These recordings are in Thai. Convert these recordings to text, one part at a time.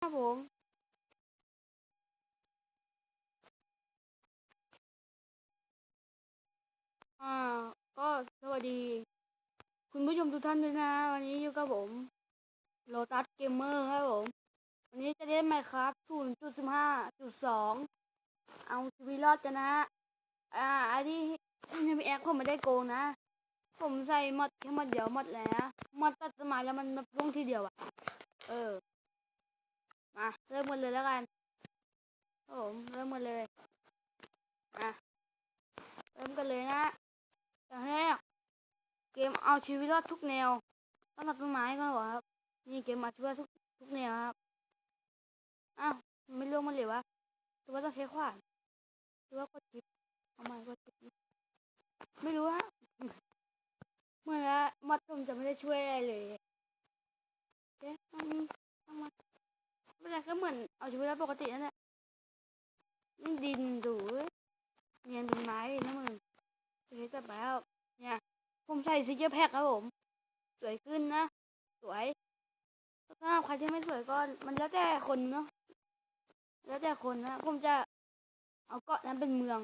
ครับผม อ่า ก็สวัสดี คุณผู้ชมทุกท่านด้วยนะ วันนี้อยู่กับผมโลตัสเกมเมอร์ครับผม วันนี้จะเล่นไมครับ0.15.2เอาชีวิตรอดกันนะ อ่าอันนี้ในแอคผมไม่ได้โกงนะ ผมใส่มอดแค่มอดเดียวมอดแล้วมอดตัดต้นไม้แล้วมันแบบลงทีเดียวอะ เริ่มกันเลยแล้วกันครับผมเริ่มกันเลยมาเริ่มกันเลยนะอย่างแรกเกมเอาชีวิตรอดทุกแนวต้องตัดต้นไม้ก่อนหรอครับ นี่เกมเอาชีวิตรอดทุกทุกแนวครับอ้าวไม่ลงมันเลยวะหรือว่าต้องใช้ขวานหรือว่ากดชิปเอาม่กดชิปไม่รู้ฮะเมื่อล้วมัดผมจะไม่ได้ช่วยอะไรเลยเอ๊ะต้องมีต้องมา ไม่เป็นไรก็เหมือนเอาชีวิตรอด ปกตินั่นแหละนี่ดินดูเว้ยเนียนเป็นไม้นะมึงเฮ้ยแต่แล้วเนี่ยผมใส่ซิกเกอร์แพ็คครับผม สวยขึ้นนะ สวยถ้าใครที่ไม่สวยก็มันแล้วแต่คนเนาะแล้วแต่คนนะผมจะเอาเกาะนั้นเป็นเมือง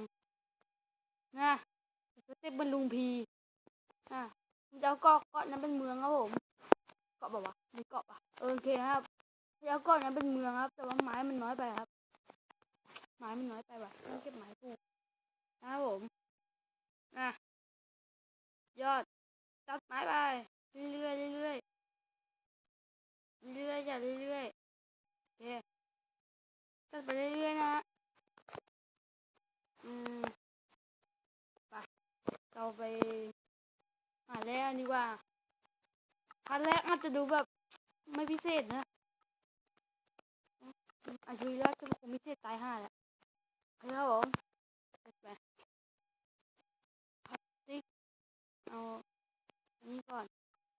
นะสเต็ปบรรลุงพีอะผมจะเอาเกาะเกาะนั้นเป็นเมืองครับผม เกาะบอกว่ามีเกาะปะโอเคครับ แล้วก็นั้นเป็นเมืองครับ แต่ว่าไม้มันน้อยไปครับ ไม้มันน้อยไปว่ะต้องเก็บไม้ปลูกนะครับผมนะยอดตัดไม้ไปเรื่อยๆเรื่อยๆเรื่อยๆอย่าเรื่อยๆโอเคตัดไปเรื่อยๆนะอืมไปเราไปหาแรกดีกว่าพันแรกอาจจะดูแบบไม่พิเศษนะ อาชีพแรกก็คงไม่เสียตายห่าแหละครับผมไปพลาสติกเอาอันนี้ก่อน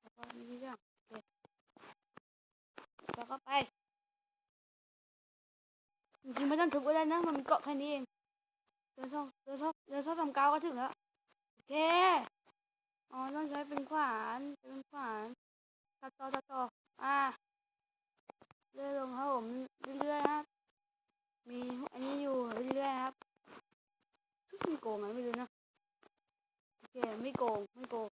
แล้วก็อันนี้เรื่องเคแล้วก็ไปจริงๆไม่ต้องทุบก็ได้นะ มันเกาะแค่นี้เองเดินซ่องเดินซ่องเดินซ่องทำกาวก็ถึงแล้วโอเคอ๋อต้องใช้เป็นขวานเป็นขวานตัดต่อตัดต่ออ่าเรื่อยลงครับผม เรื่อยๆครับ มีอันนี้อยู่เรื่อยๆครับไม่โกงอะไรไม่รู้นะโอเคไม่โกงไม่โกง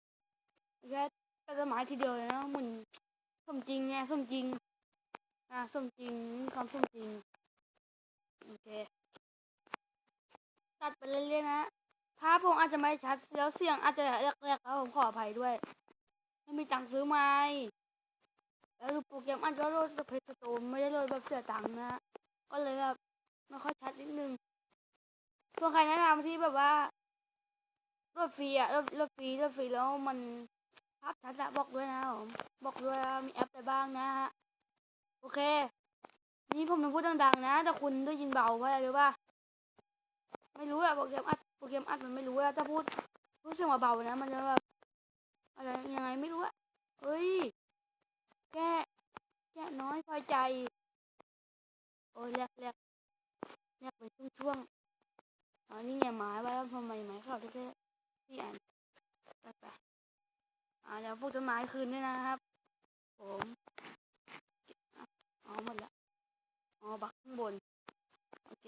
แค่ตัดต้นไม้ทีเดียวเลยนะมือนสมจริงไงสมจริงอะสมจริงความสมจริงโอเคตัดไปเรื่อยๆนะภาพผมอาจจะไม่ชัดแล้วเสียงอาจจะแรกๆครับผมขออภัยด้วย ไม่มีตังค์ซื้อไม้ แล้วโปรแกรมอาจจะโหลดจากเพจสโตร์ไม่ได้โหลดแบบเสียตังค์นะก็เลยแบบไม่ค่อยชัดนิดนึงส่วนใครแนะนำที่แบบว่ารถฟรีอะรถรถฟรีรถฟรีแล้วมันภาพชัดอะบอกด้วยนะผมบอกด้วยมีแอปอะไรบ้างนะฮะโอเค นี่ผมต้องพูดดังๆ นะ แต่คุณได้ยินเบาเพราะอะไรรู้ป่ะไม่รู้อะโปรแกรมอัดโปรแกรมอัดมันไม่รู้อะถ้าพูดพูดเสียงเบาๆนะ มันจะแบบอะไรยังไงไม่รู้อะเฮ้ย แกแกน้อยพอใจ โอ้ยแรกแรกแรกเป็นช่วงๆอ๋อนี่ไงไม้ไว้แล้วทำไมหม้เขาแค่ที่อ่านไปไปอ่าเดี๋ยวปลูกต้นไม้คืนด้วยนะครับ ผมอ๋อหมดละอ๋อบักข้างบน โอเค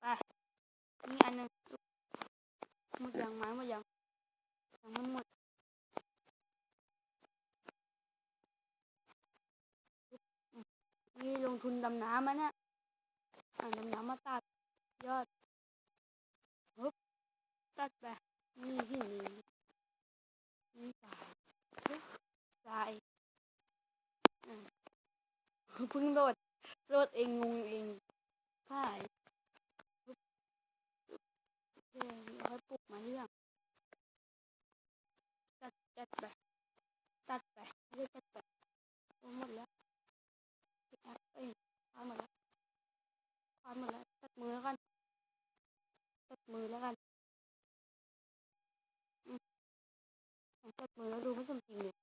ไปนี่อันหนึ่งหมดยังไม้หมดยังยังไม่หมด นี่ลงทุ น้ำมันนะอ่าดำน้ำมาตัดยอดฮึบตัดไปนี่หินนี่นี่สายฮึบสายอ่าเพิ่งโหลดโหลดเองงงเองสายฮึบฮึบโอเคแล้วค่อยปลุกมาเรื่องตัดตัดไปตัดไปเรื่อยตัดไปหมดแล้ว แอปเอ้ยพานหมดแล้วพาน หมดแล้วตัดมือแล้วกันตัดมือแล้วกันอืมผมตัดมือแล้วดูไม่สมจริงเลย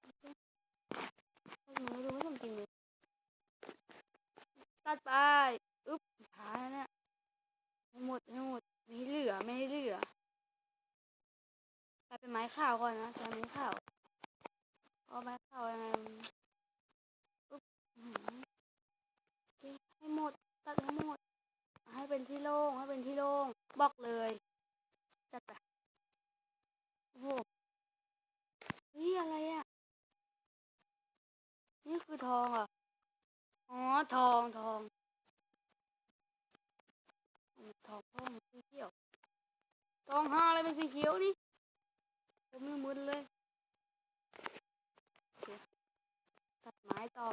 โอตัดมือแล้วดูไม่สมจริงเลยตัดไปอึ๊บท้ายแล้วเนี่ยให้หมดให้หมดไม่เหลือไม่เหลือกลายเป็นไม้ข้าวก่อนนะใช้ไม้ข้าวเพราะไม้ข้าวยังไง นี่คือ ทองอะอ๋อทองทองทองทองสีเขียวทองห้าอะไรเป็นสีเขียวนี่ผมไม่มึนเลยตัดไม้ต่อ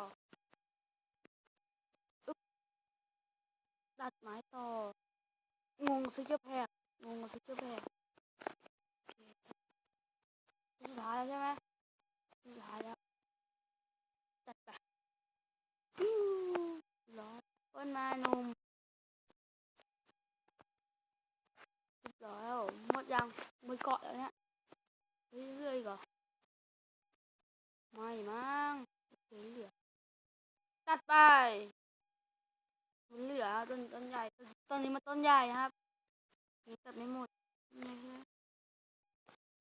ตัดไม้ต่องงซิกเกอร์แพงซิกเกอร์แพกโอเคสุดท้ายแล้วใช่ไหมสุดท้ายแล้ว จัดไปปิ้วร้อนต้นมาหนุ่มเรียบร้อยแล้วหมดยังมือเกาะแล้วเนี่ยเรื่อยๆก่อนไม่มั้งเหลือเหลือตัดไป มันเหลือต้นต้นใหญ่ต้นต้นนี้มันต้นใหญ่ครับนี่ตัดไม่หมดนี่ฮะ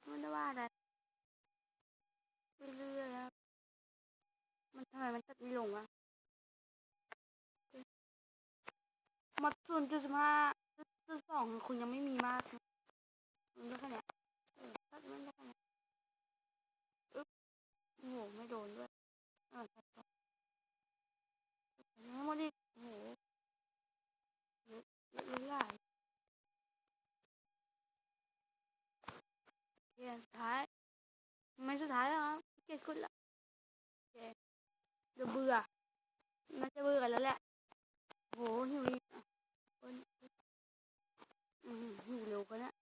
ไม่ได้ว่าอะไรเรื่อยๆครับ มันทำไมมันตัดไม่ลงวะมัดศูนจุดสิบห้าจุดสองคุณยังไม่มีมากมันได้แค่นี้ตัดมันได้แค่เนี้ยโอ้โหไม่โดนด้วยเออตัดต่อทั้งหมดอีกโอ้โหเยอะเยอะเลยใหญ่ โอเคสุดท้าย ไม่สุดท้ายแล้วครับเกียดขึ้นละเคเดี๋ยวเบื่อน่าจะเบื่อกันแล้วแหละโหหิวอีกคนอืมหิวเร็วกันนะ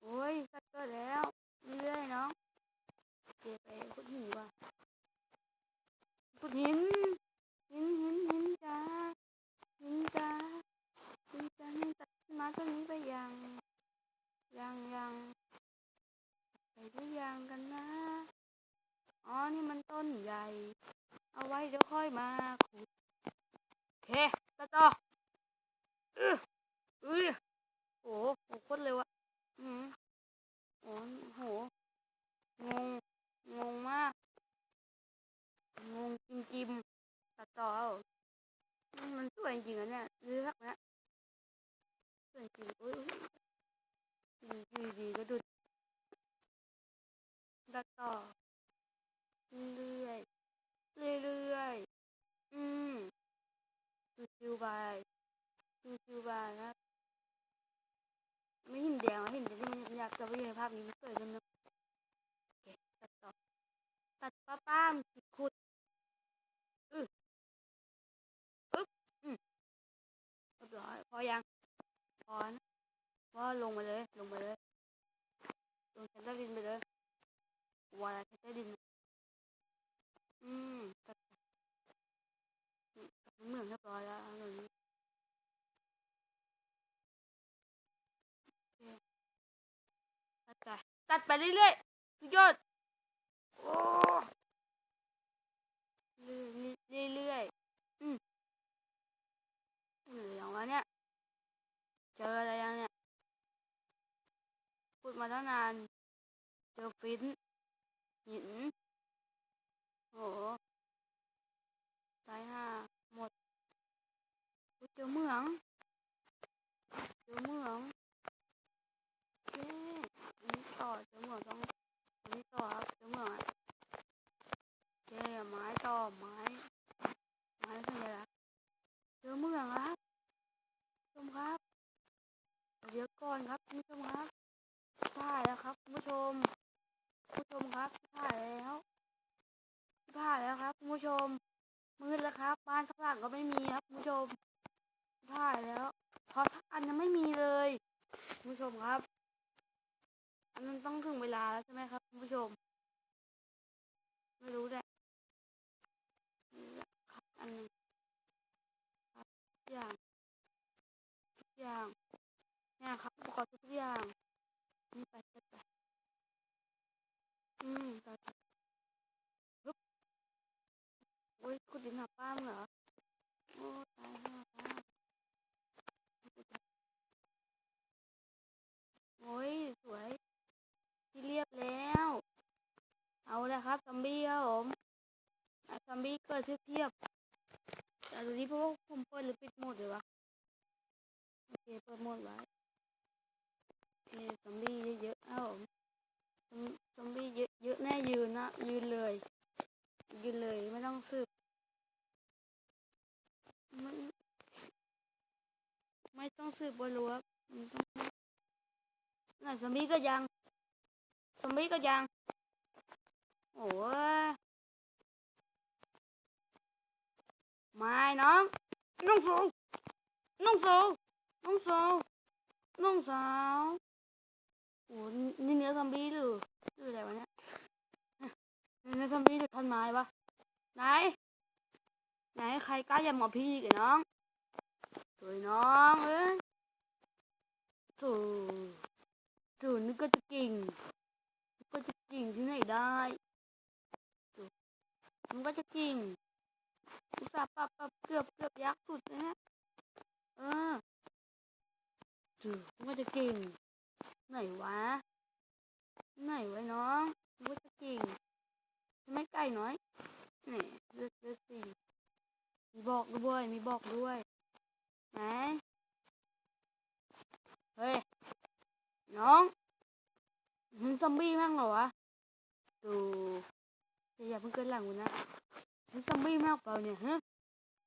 โอ้ยสัตว์กิดแล้วเรื่อยๆเนาะเก็บไปขุดหินว่าขุดหิน หินหินหินจ้าหินจ้าหินจ้าหินตัดขึ้นมาต้นนี้ไปยังยังยังไปหรือยังกันนะ อ๋อ นี่มันต้นใหญ่ เอาไว้เดี๋ยวค่อยมาขุดโอเคต่อต่อเออเออโอ้โหโหโคตรเร็วอะอืมโอ้โห งง งงมาก งง จิมตัดต่อมันสวยจริงๆอะเนี่ยเลือกนะสวยจริงโอ้ยอยู่ดีก็ดุดตัดต่อเรื่อยเรื่อยเรื่อยอืมดูชิวๆไปชิวๆไปนะไม่เห็นแดงอะเห็นแต่อยากจะไปอยู่ในภาพนี้มันสวยจังเลยโอเคตัดต่อ ตัดป้าป้ามขุดขุดอึบอึ๊บอืมเรียบร้อยพอยัง พอนะว่า ลงมาเลย ลงมาเลย ลงชั้นใต้ดินไปเลยว่าชั้นใต้ดิน อืมตัดอืมตัดเหมือนเรียบร้อยแล้วตรงนี้โอเคตัดไปตัดไปเรื่อยๆสุดยอดโอ้เรื่อยๆเรื่อยๆอืมเหลืองวะเนี่ย เจออะไรยังเนี่ย พูดมาตั้งนาน เจอฟินหินโอ้โหตายห้าหมดเจอเมือง เจอเมืองเย้อันนี้ต่อเจอเหมืองต้องอันนี้ต่อครับเจอเหมืองอะเย้ไม้ต่อไม้ ไม้สัญลักษณ์เจอเหมืองครับคุณผู้ชมครับ เดี๋ยวก่อนครับคุณผู้ชมครับถ่ายแล้วครับคุณผู้ชมคุณผู้ชมครับถ่ายแล้วถ่ายแล้วครับคุณผู้ชม มืดแล้วครับ บ้านข้างหลังก็ไม่มีครับคุณผู้ชมถ่ายแล้วเพราะสักอันยังไม่มีเลยคุณผู้ชมครับ อันนั้นต้องถึงเวลาแล้ว ใช่ไหมครับคุณผู้ชม ไม่รู้แหละครับอันนึงทุกอย่างทุกอย่างเนี่ยครับอุปกรณ์ทุกอย่างนี่ไปไปไปอืมไปไปฮึบโอ้ยคุณดินหาป้ามเหรอโอ้ตายห่าป้ามโอ้ยสวยที่เรียบแล้ว เอาเลยครับซอมบี้ครับผมอะซอมบี้เกิดเทียบๆแต่ดูนี้เพราะว่าผมเปิดหรือปิดโหมดเลยวะโอเคเปิดโหมดไว้ โอเคซอมบี้เยอะๆครับผมซอมซอมบี้เยอะเยอะแน่ยืนนะยืนเลย ยืนเลยไม่ต้อง สืบบนรั้วมันต้องน่ะซอมบี้ก็ยังซอมบี้ก็ยัง โอ้ยไม่น้องน้องสาวน้องสาวน้องสาวน้องสาวโอ้นี่เนื้อซอมบี้หรือหรืออะไรวะเนี่ยเนื้อซอมบี้หรือท่อนไม้ปะไหน ไหนใครกล้าอย่าหมอพี่กับน้องสวยน้องเอ้ย โถูถูนึกก็จะกิ่งก็จะกิ่งที่ไหนได้ถูมันก็จะกิ่งอุตส่าห์ปรับปรับเกือบเกือบยักษ์สุดเลยนะเออถูมันก็จะกิ่งไหนวะไหนวะน้องมันก็จะกิ่งไม่ไก่น้อยนี่เลือกเลือกสิมีบอกด้วยมีบอกด้วยไหน เฮ้ย น้องมึงซอมบี้มั่งเหรอวะดูอย่าเพิ่งเกินหลังกูนะมึงซอมบี้มากเปล่าเนี่ยฮะ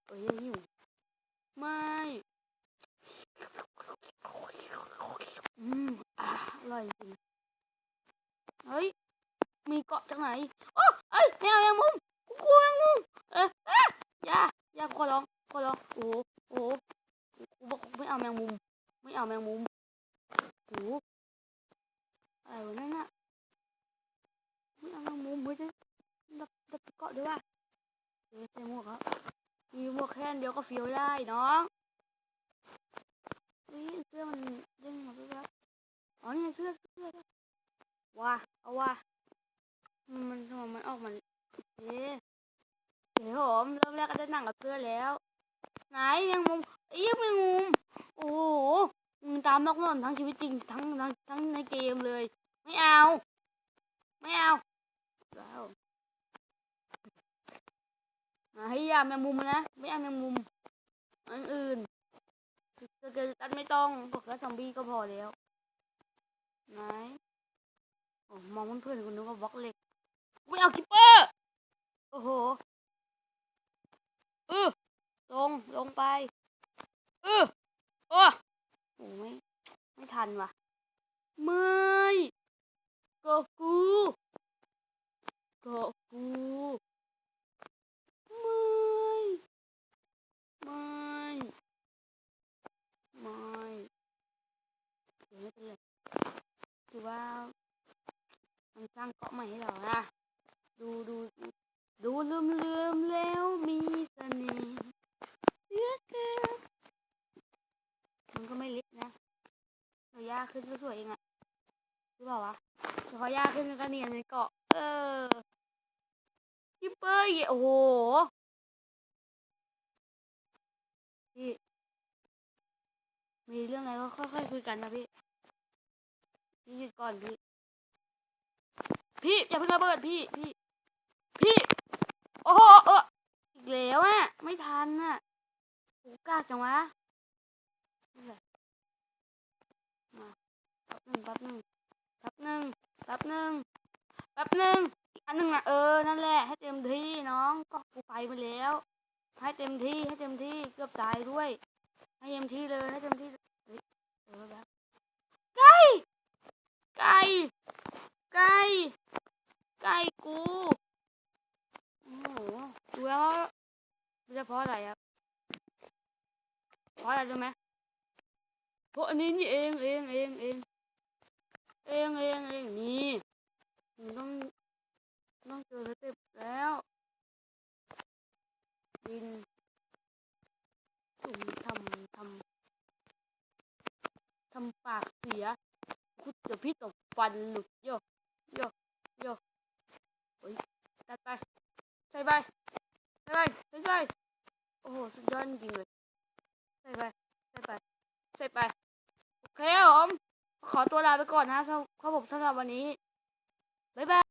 โอ้ยย่าหิวไม่อืมอะอร่อยจริงเฮ้ยมีเกาะจากไหนโอ้เอ้ยแมวแมงมุมกูกลัวแมงมุมเอ๊ะเอ๊อย่าอย่าขอร้องขอร้องโอ้โหโอ้กูบอกไม่เอาแมงมุม ไม่เอาแมงมุม อะไรวะนั่นน่ะไม่เอาแมงมุมเฮ้ยจะดับดับเกาะด้วยวะเฮ้ยใส่หมวกครับมีหมวกแค่นเดียวก็เฟี้ยวได้น้องเฮ้ยเสื้อมันเด้งมาด้วยครับอ๋อนี่เสื้อเสื้อว้าเอาว่ะมันมันทำไมมันออกมาเอ๊ะเดี๋ยวผมเริ่มแรกก็ได้หนังกับเสื้อแล้ว ไหนแมงมุมไอ้ยแมงมุมโอ้โหมึงตามนอกนอนทั้งชีวิตจริงทั้งทั้งทั้งในเกมเลย ไม่เอา ไม่เอาแล้วไหนอย่าแมงมุมนะ ไม่เอาแมงมุมอันอื่นสเกลตันไม่ต้องบอกแค่ซอมบี้ก็พอแล้วไหนอมองเพื่อนๆคุณนึกว่าบล็อกเหล็กไม่เอาคิปเปอร์โอ้โหเออลงลงไปเออโอ้โหไม่ไม่ทันว่ะ ไม่ ก็กูก็กูไม่ไม่ไม่เดี๋ยวไม่เป็นไรคือว่ามันสร้างเกาะใหม่ให้เรานะ ดูดูดูดูลืมลืมๆแล้วมีเสน่ห์เหลือเกินมันก็ไม่เล็กนะเรายากขึ้นก็สวยเองอะหรือเปล่าวะแต่พอยากขึ้นมันก็เนียนในเกาะ เออคิปเปอร์อีกโอ้โห พี่ มีเรื่องอะไรก็ค่อยๆคุยกันนะพี่พี่หยุดก่อนพี่ พี่อย่าเพิ่งระเบิดพี่พี่ พี่ โอ้โหเอออีกแล้วอะไม่ทันอะโหกล้าจังวะแหละมาแป๊บหนึ่งแป๊บหนึ่งแป๊บหนึ่งแป๊บหนึ่งแป๊บหนึ่งอีกอันหนึ่งอะเออนั่นแหละให้เต็มที่น้องก็กูไปมาแล้ว ให้เต็มที่ให้เต็มที่เกือบตายด้วย ให้เต็มที่เลยให้เต็มที่เฮ้ยเออแบบไก่ไก่ไก่ไก่กูโอ้โหดูแล้วไม่ใช่เพราะอะไรครับเพราะอะไรรู้ไหมเพราะอันนี้นี่เองเองเองเองเองเองเองนี่มันต้องต้องเจอสเต็ปแล้วดินตุ่มทำทำทำปากเสียคุ ดเดี๋ยวพี่ตกฟันหลุดโยโยโยโอ้ยตัดไปใส่ไปใส่ไปใส่ไปโอ้โหสุดยอดจริงเลยใส่ไปใส่ไปใส่ไปโอเคผมขอตัวลาไปก่อนนะครับผมสำหรับวันนี้บายบาย